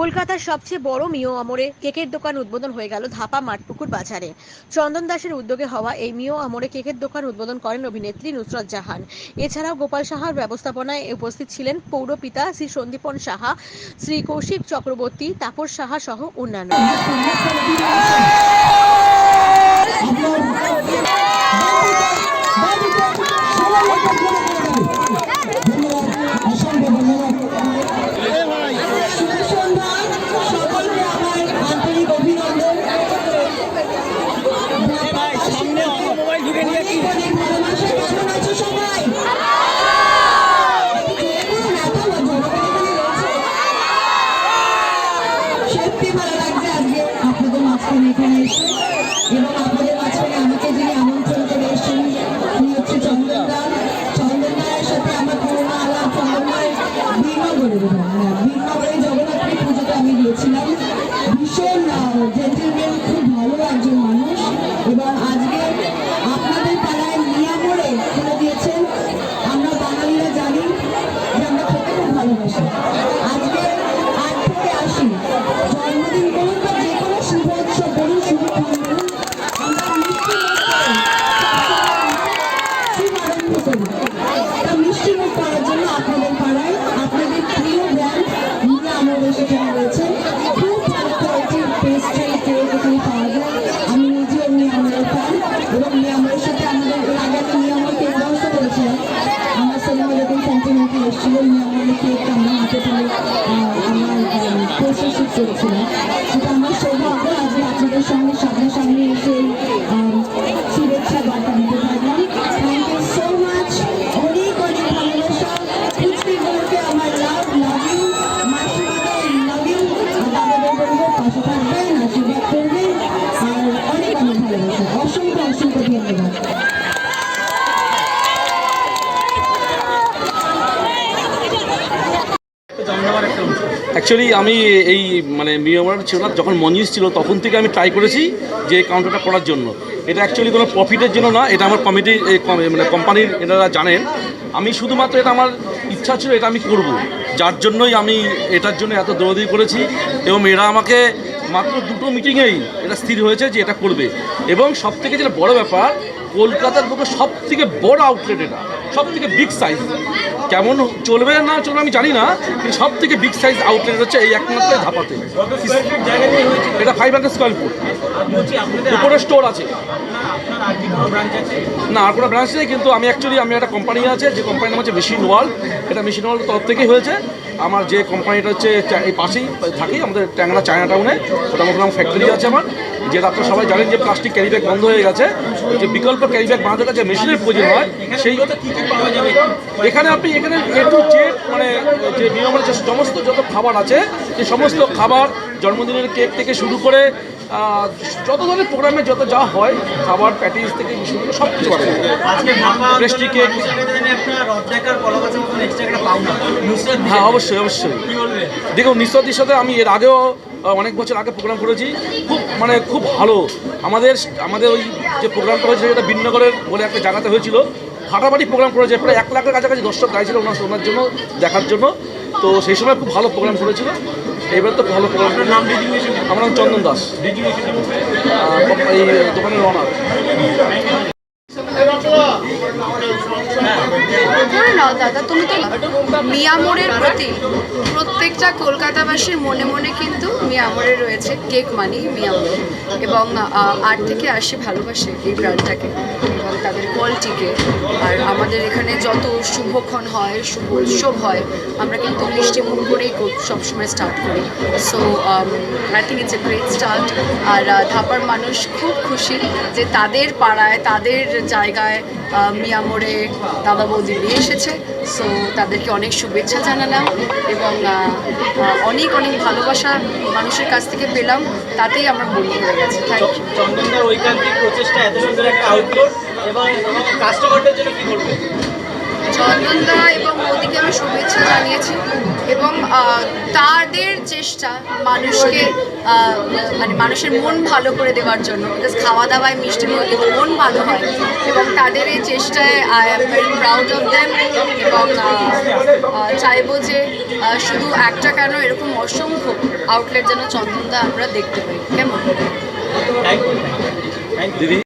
কলকাতার সবচেয়ে বড় মিও আমরে কেকের দোকান উদ্বোধন হয়ে গেল ধাপা মাঠপুকুর বাজারে। চন্দন দাসের উদ্যোগে হওয়া এই মিও আমরে কেকের দোকান উদ্বোধন করেন অভিনেত্রী নুসরত জাহান। এছাড়াও গোপাল সাহার ব্যবস্থাপনায় উপস্থিত ছিলেন পৌরপিতা শ্রী সন্দীপন সাহা, শ্রী কৌশিক চক্রবর্তী, তাপস সাহা সহ অন্যান্য সন্ধ্যা সকলকে আমার আন্তরিক অভিনন্দন সামনে অন্য মোবাইল ঢুকে নিয়ে কি অনেক ভালোবাসা কেমন আছো সবাই দেখুন, এত জনগণ এখানে রয়েছে। সত্যি ভালো লাগছে আজকে এখানে এসে এবং আপনাদের মাঝখানে হচ্ছে চন্দনদা চন্দনদার সাথে আমার জগন্নাথপুরী পুজোতে আমি গিয়েছিলাম। ভীষণ নিয়ে আমাদের হাতে তুলে আমার শুট করেছিলাম। সেটা আমার সৌভাগ্য আজকে আপনাদের সঙ্গে সামনাসামনি অ্যাকচুয়ালি আমি এই মানে মিয়ামার ছিল না, যখন মঞ্জিস ছিল, তখন থেকে আমি ট্রাই করেছি যে কাউন্টারটা করার জন্য। এটা অ্যাকচুয়ালি কোনো প্রফিটের জন্য না, এটা আমার কমিটি মানে কোম্পানির এনারা জানেন। আমি শুধুমাত্র এটা আমার ইচ্ছা ছিল, এটা আমি করব। যার জন্যই আমি এটার জন্য এত দৌড়াদৌড়ি করেছি, এবং এরা আমাকে মাত্র দুটো মিটিংয়েই এটা স্থির হয়েছে যে এটা করবে। এবং সবথেকে যেটা বড় ব্যাপার, কলকাতার বুকে সব থেকে বড় আউটলেট এটা সব থেকে বিগ সাইজ কেমন চলবে না চলবে আমি জানি না, কিন্তু সব থেকে বিগ সাইজ আউটলেট হচ্ছে এই একমাত্র ধাপাতে। এটা ফাইভ হান্ড্রেড স্কোয়ার ফুট উপরে স্টোর আছে। না, আর কোনো ব্রাঞ্চ নেই, কিন্তু আমি অ্যাকচুয়ালি আমি একটা কোম্পানি আছে, যে কোম্পানির নাম হচ্ছে মেশিন ওয়ার্ল্ড এটা মেশিন ওয়ার্ল্ডের তরফ থেকেই হয়েছে। আমার যে কোম্পানিটা হচ্ছে, এই পাশেই থাকি, আমাদের ট্যাংরা চায়না টাউনে ওটা আমার ফ্যাক্টরি আছে আমার। যেটা আপনারা সবাই জানেন যে প্লাস্টিক ক্যারি ব্যাগ বন্ধ হয়ে গেছে যে বিকল্প ক্যারি ব্যাগ বানাতে যে মেশিনের প্রয়োজন হয় সেই এগুলোতে কি কি পাওয়া যাবে? এখানে আপনি এখানে এ টু জেড মানে যে নিয়মের যে সমস্ত যত খাবার আছে সেই সমস্ত খাবার জন্মদিনের কেক থেকে শুরু করে যত ধরনের প্রোগ্রামে যত যা হয় খাবার প্যাটিস থেকে শুরু করে সব কিছু পাওনা। নুসরাত হ্যাঁ অবশ্যই অবশ্যই। দেখুন নিঃসতির সাথে আমি এর আগেও অনেক বছর আগে প্রোগ্রাম করেছি। খুব মানে খুব ভালো। আমাদের আমাদের ওই যে প্রোগ্রামটা হয়েছিল যেটা বিনগরের বলে একটা জায়গাতে হয়েছিল ফাটাফাটি প্রোগ্রাম করেছে। প্রায় এক লাখের কাছাকাছি দর্শক গাইছিল ওনার ওনার জন্য দেখার জন্য। তো সেই সময় খুব ভালো প্রোগ্রাম করেছিল। এবার তো ভালো প্রোগ্রাম নাম আমার নাম চন্দন দাস। এই দোকানের অনার ধরে নাও দাদা, তুমি তো মিয়ামোরের প্রতি প্রত্যেকটা কলকাতাবাসীর মনে মনে কিন্তু মিয়ামোরে রয়েছে কেক মানি মিয়ামোর এবং আট থেকে আশি ভালোবাসে এই ব্র্যান্ডটাকে এবং তাদের কোয়ালিটিকে আমাদের এখানে যত শুভক্ষণ হয়, শুভ উৎসব হয়, আমরা কিন্তু মিষ্টি মুখ করেই সবসময় স্টার্ট করি। So I think it's a great start আর ধাপার মানুষ খুব খুশি যে তাদের পাড়ায়, তাদের জায়গায় মিয়ামোড়ে দাদা বৌদি নিয়ে এসেছে। সো তাদেরকে অনেক শুভেচ্ছা জানালাম এবং অনেক অনেক ভালোবাসা মানুষের কাছ থেকে পেলাম। তাতেই আমার মন ভরে গেছে। থ্যাংক ইউ প্রচেষ্টা এত সুন্দর একটা এবং কাস্টমারদের জন্য কি করবে? চন্দনদা এবং মোদিকে আমি শুভেচ্ছা জানিয়েছি এবং তাদের চেষ্টা মানুষকে মানে মানুষের মন ভালো করে দেওয়ার জন্য বিকজ খাওয়া দাওয়ায় মিষ্টি কিন্তু মন ভালো হয়। এবং তাদের এই চেষ্টায় I am very proud of them এবং চাইব যে শুধু একটা কেন এরকম অসংখ্য আউটলেট যেন চন্দনদা আমরা দেখতে পাই। কেমন? দিদি?